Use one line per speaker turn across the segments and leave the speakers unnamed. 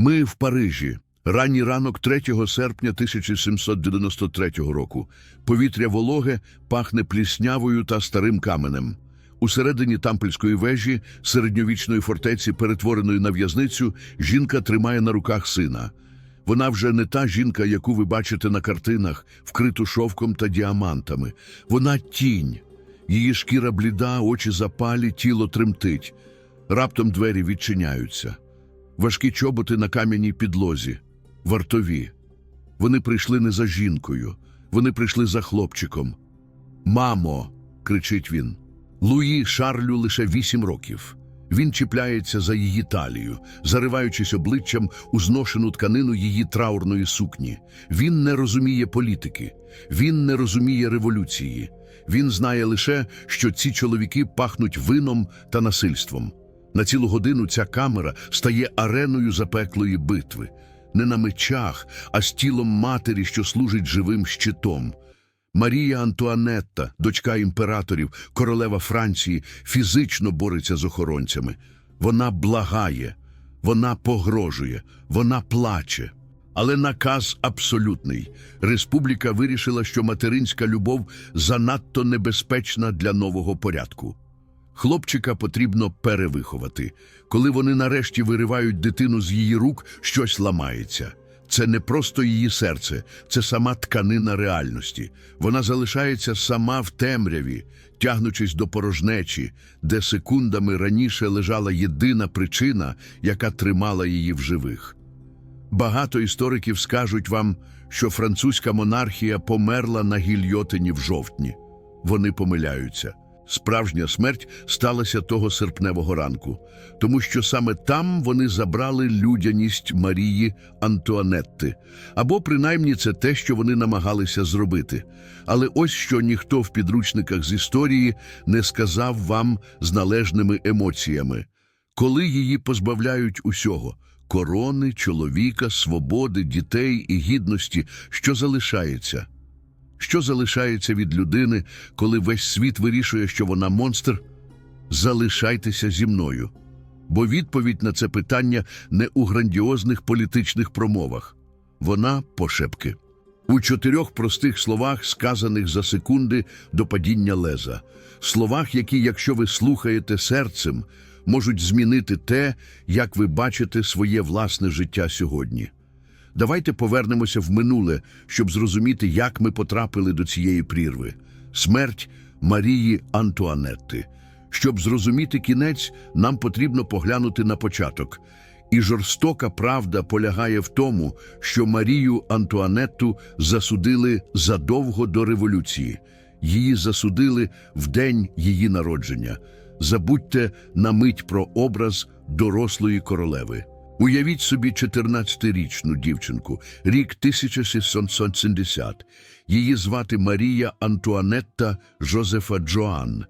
Ми в Парижі. Ранній ранок 3 серпня 1793 року. Повітря вологе пахне пліснявою та старим каменем. Усередині тампельської вежі, середньовічної фортеці, перетвореної на в'язницю, жінка тримає на руках сина. Вона вже не та жінка, яку ви бачите на картинах, вкриту шовком та діамантами. Вона тінь. Її шкіра бліда, очі запалі, тіло тремтить. Раптом двері відчиняються. Важкі чоботи на кам'яній підлозі. Вартові. Вони прийшли не за жінкою, вони прийшли за хлопчиком. Мамо. кричить він. Луї Шарлю лише вісім років. Він чіпляється за її талію, зариваючись обличчям у зношену тканину її траурної сукні. Він не розуміє політики, він не розуміє революції. Він знає лише, що ці чоловіки пахнуть вином та насильством. На цілу годину ця камера стає ареною запеклої битви. Не на мечах, а з тілом матері, що служить живим щитом. Марія Антуанетта, дочка імператорів, королева Франції, фізично бореться з охоронцями. Вона благає, вона погрожує, вона плаче. Але наказ абсолютний. Республіка вирішила, що материнська любов занадто небезпечна для нового порядку. Хлопчика потрібно перевиховати. Коли вони нарешті виривають дитину з її рук, щось ламається. Це не просто її серце, це сама тканина реальності. Вона залишається сама в темряві, тягнучись до порожнечі, де секундами раніше лежала єдина причина, яка тримала її в живих. Багато істориків скажуть вам, що французька монархія померла на гільйотині в жовтні. Вони помиляються. Справжня смерть сталася того серпневого ранку, тому що саме там вони забрали людяність Марії Антуанетти, або принаймні це те, що вони намагалися зробити. Але ось що ніхто в підручниках з історії не сказав вам з належними емоціями. Коли її позбавляють усього корони, чоловіка, свободи, дітей і гідності, що залишається? Що залишається від людини, коли весь світ вирішує, що вона монстр? Залишайтеся зі мною. Бо відповідь на це питання не у грандіозних політичних промовах. Вона пошепки. У чотирьох простих словах, сказаних за секунди до падіння леза. Словах, які, якщо ви слухаєте серцем, можуть змінити те, як ви бачите своє власне життя сьогодні. Давайте повернемося в минуле, щоб зрозуміти, як ми потрапили до цієї прірви. Смерть Марії Антуанетти. Щоб зрозуміти кінець, нам потрібно поглянути на початок. І жорстока правда полягає в тому, що Марію Антуанетту засудили задовго до революції. Її засудили в день її народження. Забудьте на мить про образ дорослої королеви. Уявіть собі 14-річну дівчинку, рік 1670. Її звати Марія Антуанетта Жозефа Джоан.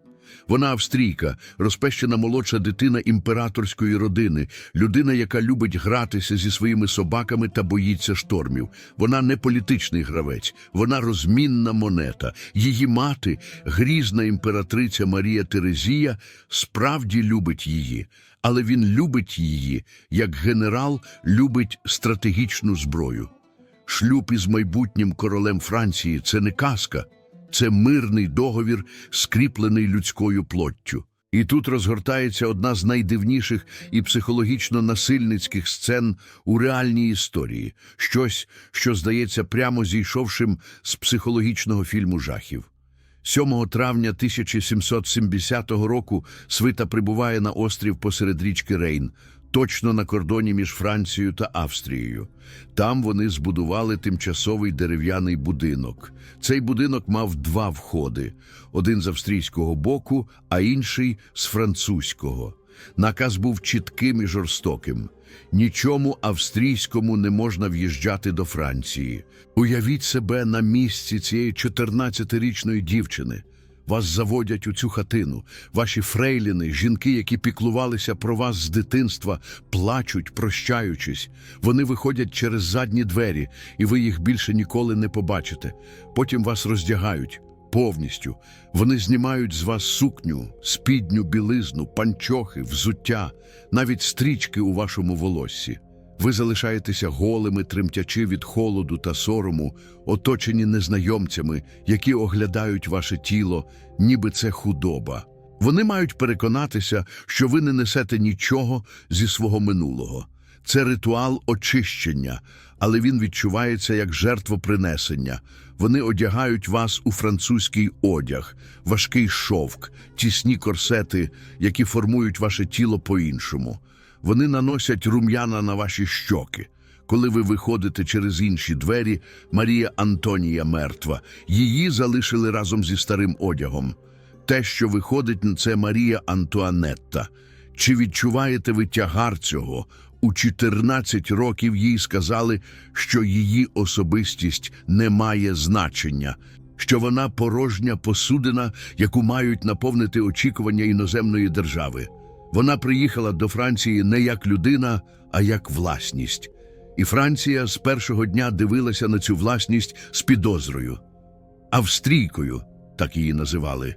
Вона австрійка, розпещена молодша дитина імператорської родини, людина, яка любить гратися зі своїми собаками та боїться штормів. Вона не політичний гравець, вона розмінна монета. Її мати, грізна імператриця Марія Терезія, справді любить її. Але він любить її, як генерал любить стратегічну зброю. Шлюб із майбутнім королем Франції це не казка, це мирний договір, скріплений людською плоттю. І тут розгортається одна з найдивніших і психологічно насильницьких сцен у реальній історії, щось, що здається прямо зійшовшим з психологічного фільму жахів. 7 травня 1770 року свита прибуває на острів посеред річки Рейн, точно на кордоні між Францією та Австрією. Там вони збудували тимчасовий дерев'яний будинок. Цей будинок мав два входи: один з австрійського боку, а інший з французького. Наказ був чітким і жорстоким. Нічому австрійському не можна в'їжджати до Франції. Уявіть себе на місці цієї 14-річної дівчини. Вас заводять у цю хатину. Ваші фрейліни, жінки, які піклувалися про вас з дитинства, плачуть, прощаючись. Вони виходять через задні двері, і ви їх більше ніколи не побачите. Потім вас роздягають повністю. Вони знімають з вас сукню, спідню білизну, панчохи, взуття, навіть стрічки у вашому волоссі. Ви залишаєтеся голими, тремтячи від холоду та сорому, оточені незнайомцями, які оглядають ваше тіло, ніби це худоба. Вони мають переконатися, що ви не несете нічого зі свого минулого. Це ритуал очищення, але він відчувається як жертвопринесення. Вони одягають вас у французький одяг, важкий шовк, тісні корсети, які формують ваше тіло по-іншому. Вони наносять рум'яна на ваші щоки. Коли ви виходите через інші двері, Марія Антонія мертва. Її залишили разом зі старим одягом. Те, що виходить, це Марія Антуанетта. Чи відчуваєте ви тягар цього? У 14 років їй сказали, що її особистість не має значення, що вона порожня посудина, яку мають наповнити очікування іноземної держави. Вона приїхала до Франції не як людина, а як власність. І Франція з першого дня дивилася на цю власність з підозрою. Австрійкою, так її називали.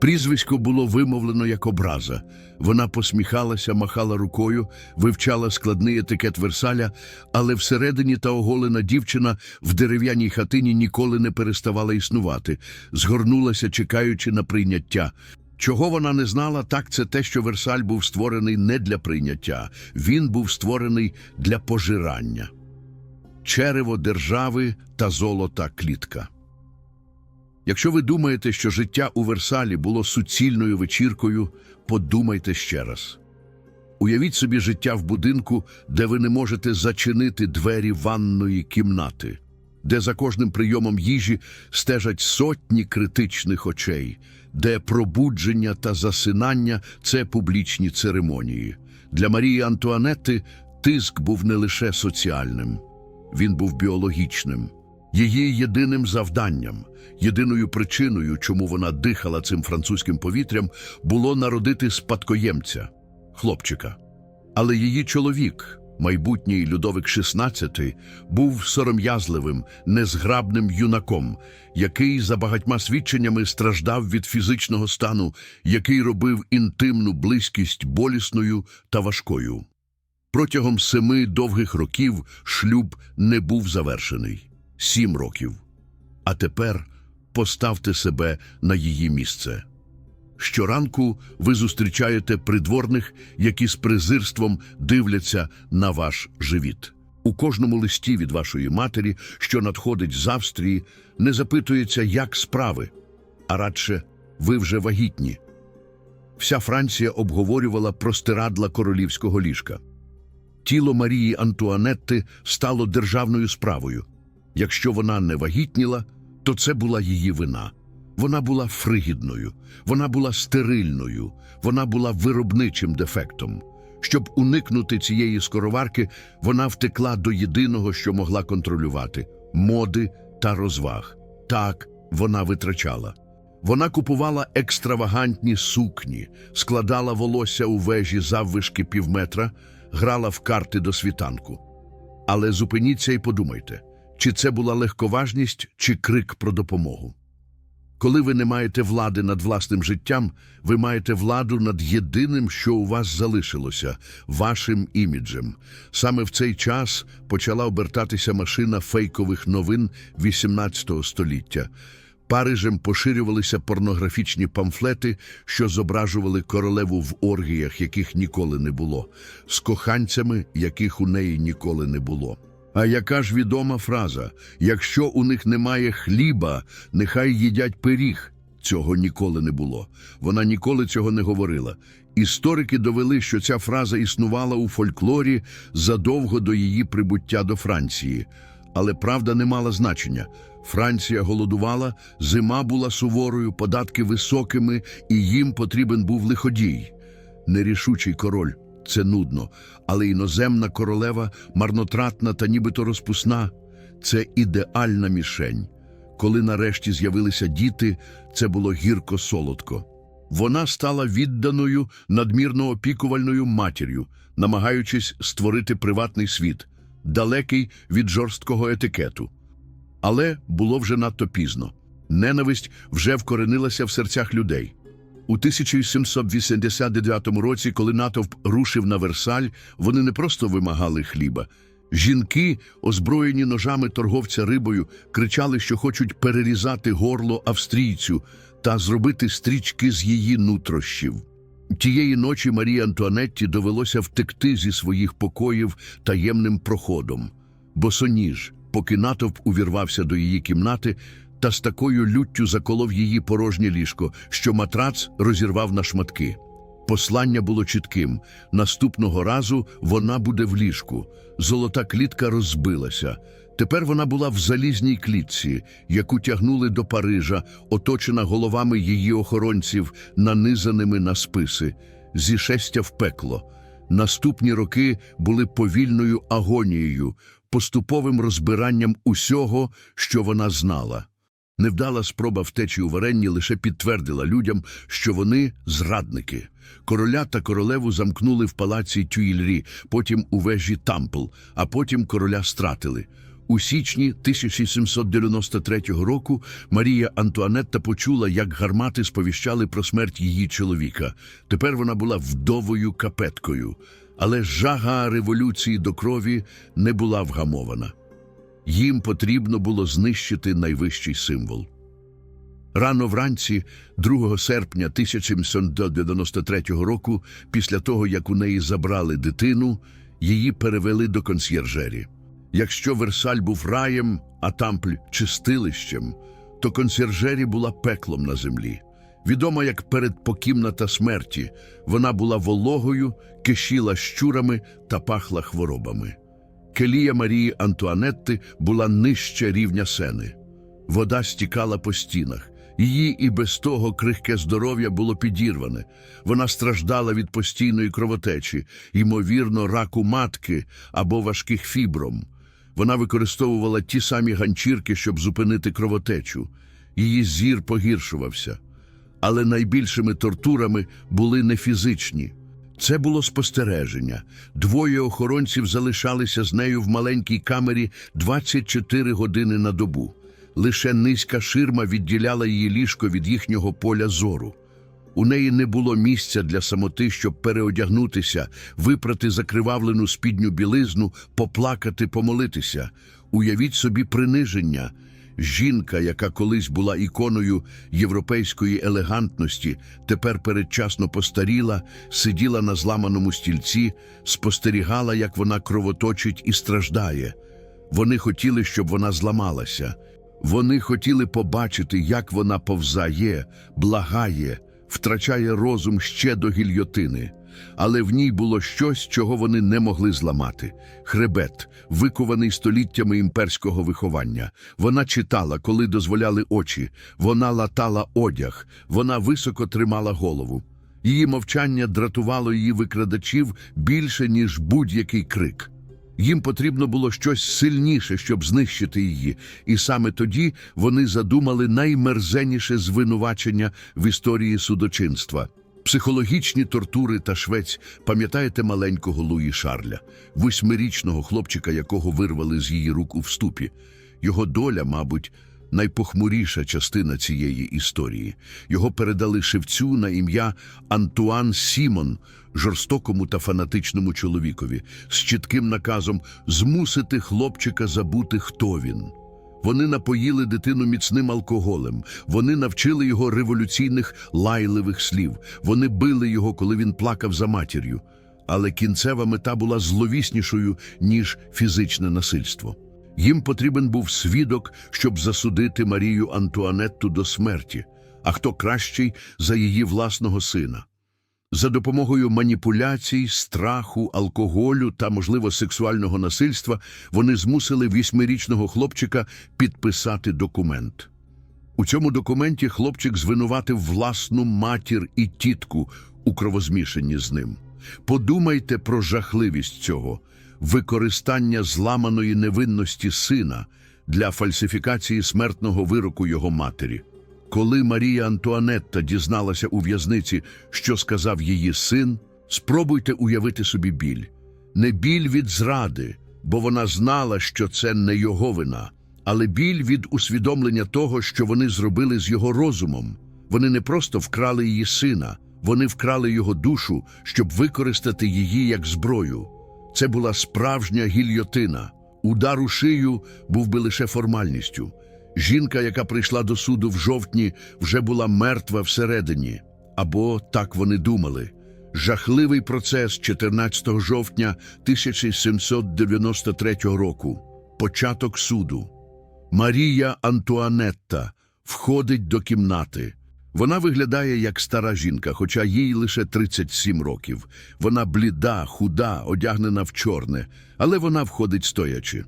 Прізвисько було вимовлено як образа. Вона посміхалася, махала рукою, вивчала складний етикет Версаля, але всередині та оголена дівчина в дерев'яній хатині ніколи не переставала існувати, згорнулася, чекаючи на прийняття. Чого вона не знала, так це те, що Версаль був створений не для прийняття, він був створений для пожирання. Черево держави та золота клітка. Якщо ви думаєте, що життя у Версалі було суцільною вечіркою, подумайте ще раз. Уявіть собі життя в будинку, де ви не можете зачинити двері ванної кімнати, де за кожним прийомом їжі стежать сотні критичних очей, де пробудження та засинання це публічні церемонії. Для Марії Антуанетти тиск був не лише соціальним, він був біологічним. Її єдиним завданням, єдиною причиною, чому вона дихала цим французьким повітрям, було народити спадкоємця, хлопчика. Але її чоловік, майбутній Людовик XVI, був сором'язливим, незграбним юнаком, який за багатьма свідченнями страждав від фізичного стану, який робив інтимну близькість болісною та важкою. Протягом семи довгих років шлюб не був завершений сім років. А тепер поставте себе на її місце. Щоранку ви зустрічаєте придворних, які з презирством дивляться на ваш живіт. У кожному листі від вашої матері, що надходить з Австрії, не запитується, як справи, а радше ви вже вагітні. Вся Франція обговорювала простирадла королівського ліжка. Тіло Марії Антуанетти стало державною справою. Якщо вона не вагітніла, то це була її вина. Вона була фригідною, вона була стерильною, вона була виробничим дефектом. Щоб уникнути цієї скороварки, вона втекла до єдиного, що могла контролювати моди та розваг. Так вона витрачала. Вона купувала екстравагантні сукні, складала волосся у вежі заввишки півметра, грала в карти до світанку. Але зупиніться і подумайте, чи це була легковажність, чи крик про допомогу. Коли ви не маєте влади над власним життям, ви маєте владу над єдиним, що у вас залишилося вашим іміджем. Саме в цей час почала обертатися машина фейкових новин XVIII століття. Парижем поширювалися порнографічні памфлети, що зображували королеву в оргіях, яких ніколи не було, з коханцями, яких у неї ніколи не було. А яка ж відома фраза: якщо у них немає хліба, нехай їдять пиріг. Цього ніколи не було. Вона ніколи цього не говорила. Історики довели, що ця фраза існувала у фольклорі задовго до її прибуття до Франції. Але правда не мала значення. Франція голодувала, зима була суворою, податки високими, і їм потрібен був лиходій. Нерішучий король це нудно, але іноземна королева, марнотратна та нібито розпусна це ідеальна мішень. Коли нарешті з'явилися діти, це було гірко солодко. Вона стала відданою, надмірно опікувальною матір'ю, намагаючись створити приватний світ, далекий від жорсткого етикету. Але було вже надто пізно. Ненависть вже вкоренилася в серцях людей. У 1789 році, коли натовп рушив на Версаль, вони не просто вимагали хліба. Жінки, озброєні ножами торговця рибою, кричали, що хочуть перерізати горло австрійцю та зробити стрічки з її нутрощів. Тієї ночі Марії Антуанетті довелося втекти зі своїх покоїв таємним проходом. Босоніж, поки натовп увірвався до її кімнати, та з такою люттю заколов її порожнє ліжко, що матрац розірвав на шматки. Послання було чітким. Наступного разу вона буде в ліжку. Золота клітка розбилася. Тепер вона була в залізній клітці, яку тягнули до Парижа, оточена головами її охоронців, нанизаними на списи, зі шестя в пекло. Наступні роки були повільною агонією, поступовим розбиранням усього, що вона знала. Невдала спроба втечі у варенні лише підтвердила людям, що вони зрадники. Короля та королеву замкнули в палаці Тюїльрі, потім у вежі Тампл, а потім короля стратили. У січні 1793 року Марія Антуанетта почула, як гармати сповіщали про смерть її чоловіка. Тепер вона була вдовою капеткою. Але жага революції до крові не була вгамована. Їм потрібно було знищити найвищий символ. Рано вранці, 2 серпня 1793 року, після того, як у неї забрали дитину, її перевели до консьєржері. Якщо Версаль був раєм, а Тампль – чистилищем, то консьєржері була пеклом на землі. Відома як передпокімната смерті, вона була вологою, кишіла щурами та пахла хворобами. Келія Марії Антуанетти була нижче рівня сени. Вода стікала по стінах. Її і без того крихке здоров'я було підірване. Вона страждала від постійної кровотечі, ймовірно, раку матки або важких фібром. Вона використовувала ті самі ганчірки, щоб зупинити кровотечу. Її зір погіршувався. Але найбільшими тортурами були не фізичні. Це було спостереження. Двоє охоронців залишалися з нею в маленькій камері 24 години на добу. Лише низька ширма відділяла її ліжко від їхнього поля зору. У неї не було місця для самоти, щоб переодягнутися, випрати закривавлену спідню білизну, поплакати, помолитися. Уявіть собі приниження. Жінка, яка колись була іконою європейської елегантності, тепер передчасно постаріла, сиділа на зламаному стільці, спостерігала, як вона кровоточить і страждає. Вони хотіли, щоб вона зламалася. Вони хотіли побачити, як вона повзає, благає, втрачає розум ще до гільйотини. Але в ній було щось, чого вони не могли зламати хребет, викований століттями імперського виховання. Вона читала, коли дозволяли очі, вона латала одяг, вона високо тримала голову. Її мовчання дратувало її викрадачів більше, ніж будь-який крик. Їм потрібно було щось сильніше, щоб знищити її, і саме тоді вони задумали наймерзеніше звинувачення в історії судочинства. Психологічні тортури та швець, пам'ятаєте маленького Луї Шарля, восьмирічного хлопчика, якого вирвали з її рук у вступі. Його доля, мабуть, найпохмуріша частина цієї історії. Його передали шевцю на ім'я Антуан Сімон, жорстокому та фанатичному чоловікові, з чітким наказом змусити хлопчика забути, хто він. Вони напоїли дитину міцним алкоголем, вони навчили його революційних лайливих слів, вони били його, коли він плакав за матір'ю. Але кінцева мета була зловіснішою, ніж фізичне насильство. Їм потрібен був свідок, щоб засудити Марію Антуанетту до смерті, а хто кращий за її власного сина. За допомогою маніпуляцій, страху, алкоголю та, можливо, сексуального насильства вони змусили вісьмирічного хлопчика підписати документ. У цьому документі хлопчик звинуватив власну матір і тітку у кровозмішанні з ним. Подумайте про жахливість цього використання зламаної невинності сина для фальсифікації смертного вироку його матері. Коли Марія Антуанетта дізналася у в'язниці, що сказав її син, спробуйте уявити собі біль. Не біль від зради, бо вона знала, що це не його вина, але біль від усвідомлення того, що вони зробили з його розумом. Вони не просто вкрали її сина, вони вкрали його душу, щоб використати її як зброю. Це була справжня гільйотина. Удар у шию був би лише формальністю. Жінка, яка прийшла до суду в жовтні, вже була мертва всередині. Або так вони думали. Жахливий процес 14 жовтня 1793 року. Початок суду. Марія Антуанетта входить до кімнати. Вона виглядає як стара жінка, хоча їй лише 37 років. Вона бліда, худа, одягнена в чорне, але вона входить стоячи.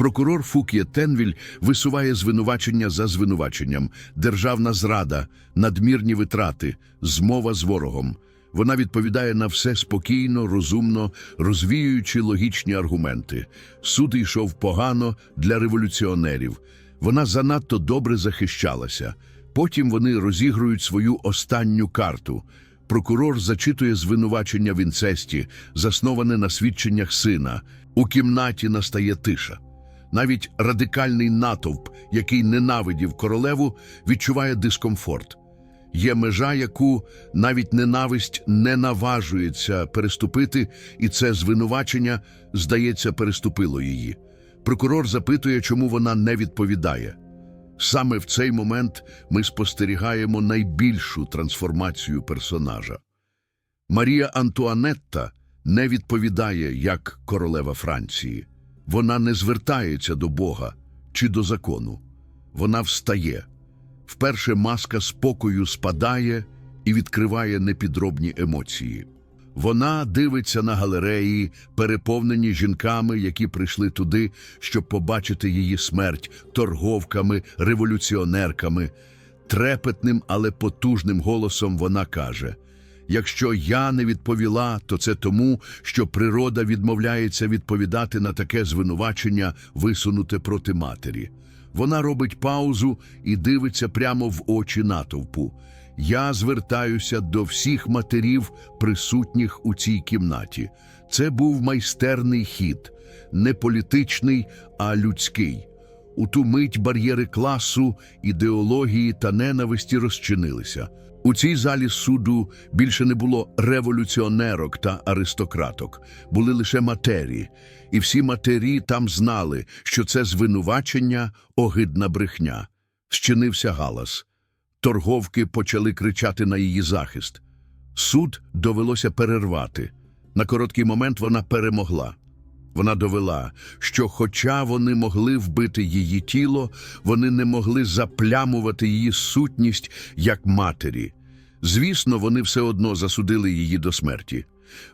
Прокурор Фук'є Тенвіль висуває звинувачення за звинуваченням, державна зрада, надмірні витрати, змова з ворогом. Вона відповідає на все спокійно, розумно, розвіюючи логічні аргументи. Суд йшов погано для революціонерів. Вона занадто добре захищалася. Потім вони розігрують свою останню карту. Прокурор зачитує звинувачення в інцесті, засноване на свідченнях сина. У кімнаті настає тиша. Навіть радикальний натовп, який ненавидів королеву, відчуває дискомфорт. Є межа, яку навіть ненависть не наважується переступити, і це звинувачення, здається, переступило її. Прокурор запитує, чому вона не відповідає. Саме в цей момент ми спостерігаємо найбільшу трансформацію персонажа. Марія Антуанетта не відповідає як королева Франції. Вона не звертається до Бога чи до закону. Вона встає. Вперше маска спокою спадає і відкриває непідробні емоції. Вона дивиться на галереї, переповнені жінками, які прийшли туди, щоб побачити її смерть, торговками, революціонерками. Трепетним, але потужним голосом вона каже: Якщо я не відповіла, то це тому, що природа відмовляється відповідати на таке звинувачення, висунуте проти матері. Вона робить паузу і дивиться прямо в очі натовпу. Я звертаюся до всіх матерів, присутніх у цій кімнаті. Це був майстерний хід, не політичний, а людський. У ту мить бар'єри класу, ідеології та ненависті розчинилися. У цій залі суду більше не було революціонерок та аристократок, були лише матері, і всі матері там знали, що це звинувачення огидна брехня. Щинився галас. Торговки почали кричати на її захист. Суд довелося перервати. На короткий момент вона перемогла. Вона довела, що, хоча вони могли вбити її тіло, вони не могли заплямувати її сутність як матері. Звісно, вони все одно засудили її до смерті.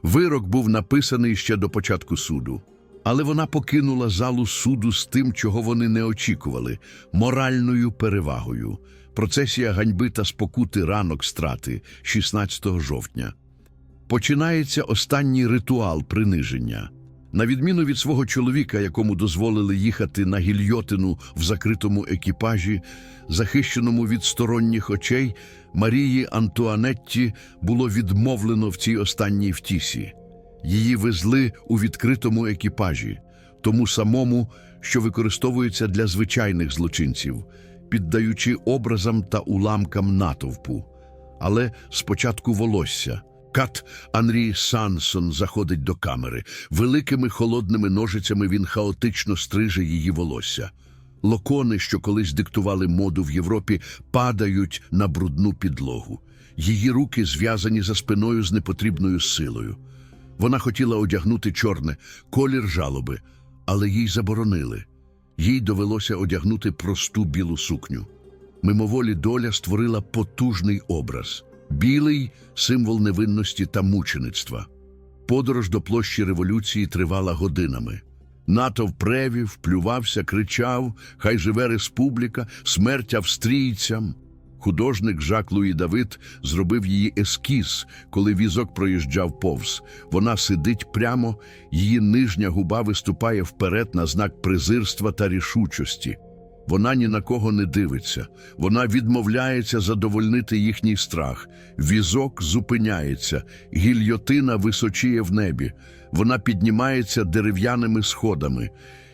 Вирок був написаний ще до початку суду. Але вона покинула залу суду з тим, чого вони не очікували моральною перевагою. Процесія ганьби та спокути ранок страти 16 жовтня. Починається останній ритуал приниження. На відміну від свого чоловіка, якому дозволили їхати на гільйотину в закритому екіпажі, захищеному від сторонніх очей, Марії Антуанетті було відмовлено в цій останній втісі. Її везли у відкритому екіпажі, тому самому, що використовується для звичайних злочинців, піддаючи образам та уламкам натовпу. Але спочатку волосся. Кат Анрі Сансон заходить до камери. Великими холодними ножицями він хаотично стриже її волосся. Локони, що колись диктували моду в Європі, падають на брудну підлогу. Її руки зв'язані за спиною з непотрібною силою. Вона хотіла одягнути чорне, колір жалоби, але їй заборонили. Їй довелося одягнути просту білу сукню. Мимоволі доля створила потужний образ. Білий символ невинності та мучеництва. Подорож до площі революції тривала годинами. Натовп превів, плювався, кричав Хай живе республіка, смерть австрійцям. Художник Жак Луї Давид зробив її ескіз, коли візок проїжджав повз. Вона сидить прямо, її нижня губа виступає вперед на знак презирства та рішучості. Вона ні на кого не дивиться. Вона відмовляється задовольнити їхній страх. Візок зупиняється, гільйотина височіє в небі. Вона піднімається дерев'яними сходами.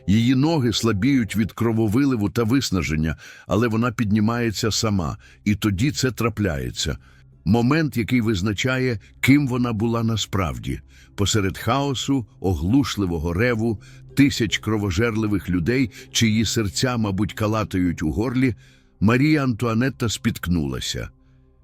Її ноги слабіють від крововиливу та виснаження, але вона піднімається сама, і тоді це трапляється. Момент, який визначає, ким вона була насправді. Посеред хаосу, оглушливого реву, тисяч кровожерливих людей, чиї серця, мабуть, калатають у горлі, Марія Антуанетта спіткнулася.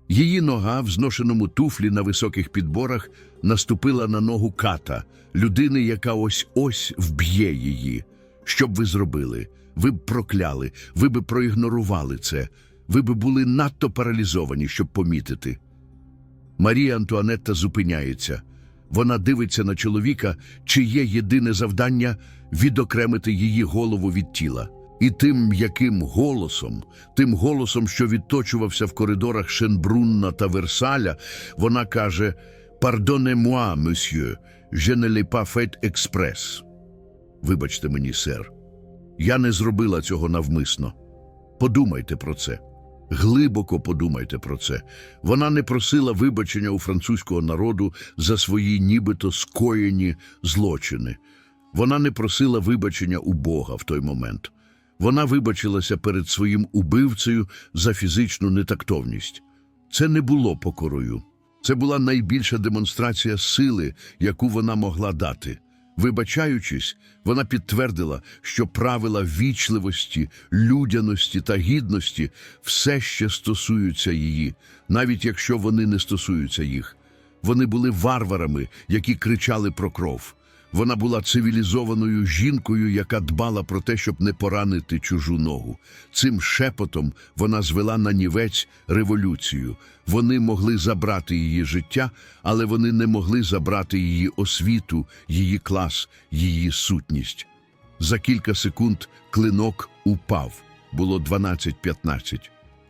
Її нога в зношеному туфлі на високих підборах наступила на ногу ката, людини, яка ось-ось вб'є її. Що б ви зробили? Ви б прокляли, ви б проігнорували це, ви б були надто паралізовані, щоб помітити. Марія Антуанетта зупиняється. Вона дивиться на чоловіка, чиє єдине завдання відокремити її голову від тіла. І тим м'яким голосом, тим голосом, що відточувався в коридорах Шенбрунна та Версаля, вона каже «Pardonnez-moi, monsieur, je ne l'ai pas fait express». Вибачте мені, сер. Я не зробила цього навмисно. Подумайте про це. Глибоко подумайте про це. Вона не просила вибачення у французького народу за свої нібито скоєні злочини. Вона не просила вибачення у Бога в той момент. Вона вибачилася перед своїм убивцею за фізичну нетактовність. Це не було покорою. Це була найбільша демонстрація сили, яку вона могла дати. Вибачаючись, вона підтвердила, що правила вічливості, людяності та гідності все ще стосуються її, навіть якщо вони не стосуються їх. Вони були варварами, які кричали про кров. Вона була цивілізованою жінкою, яка дбала про те, щоб не поранити чужу ногу. Цим шепотом вона звела на нівець революцію. Вони могли забрати її життя, але вони не могли забрати її освіту, її клас, її сутність. За кілька секунд клинок упав. Було 12-15.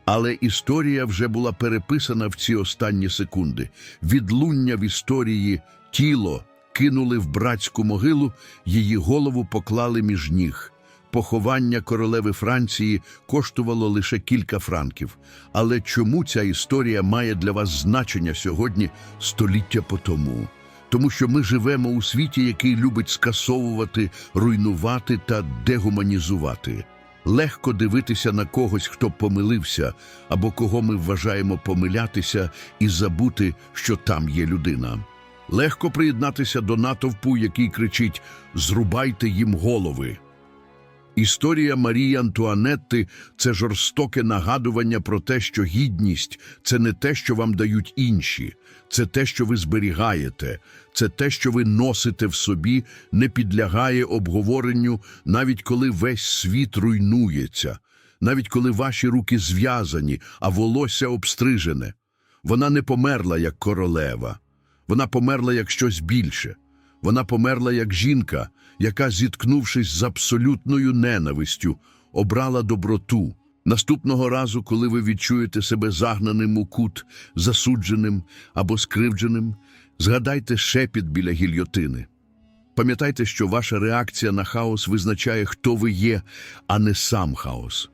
Але історія вже була переписана в ці останні секунди. Відлуння в історії тіло кинули в братську могилу, її голову поклали між ніг. Поховання королеви Франції коштувало лише кілька франків. Але чому ця історія має для вас значення сьогодні, століття по тому? Тому що ми живемо у світі, який любить скасовувати, руйнувати та дегуманізувати. Легко дивитися на когось, хто помилився, або кого ми вважаємо помилятися, і забути, що там є людина. Легко приєднатися до натовпу, який кричить Зрубайте їм голови. Історія Марії Антуанетти це жорстоке нагадування про те, що гідність це не те, що вам дають інші, це те, що ви зберігаєте, це те, що ви носите в собі, не підлягає обговоренню, навіть коли весь світ руйнується, навіть коли ваші руки зв'язані, а волосся обстрижене. Вона не померла як королева. Вона померла як щось більше. Вона померла як жінка, яка, зіткнувшись з абсолютною ненавистю, обрала доброту. Наступного разу, коли ви відчуєте себе загнаним у кут, засудженим або скривдженим, згадайте шепіт біля гільйотини. Пам'ятайте, що ваша реакція на хаос визначає, хто ви є, а не сам хаос.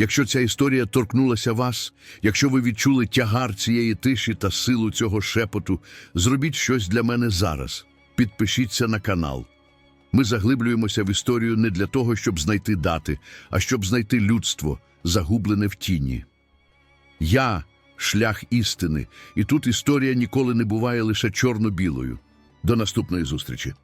Якщо ця історія торкнулася вас, якщо ви відчули тягар цієї тиші та силу цього шепоту, зробіть щось для мене зараз. Підпишіться на канал. Ми заглиблюємося в історію не для того, щоб знайти дати, а щоб знайти людство, загублене в тіні. Я шлях істини, і тут історія ніколи не буває лише чорно-білою. До наступної зустрічі.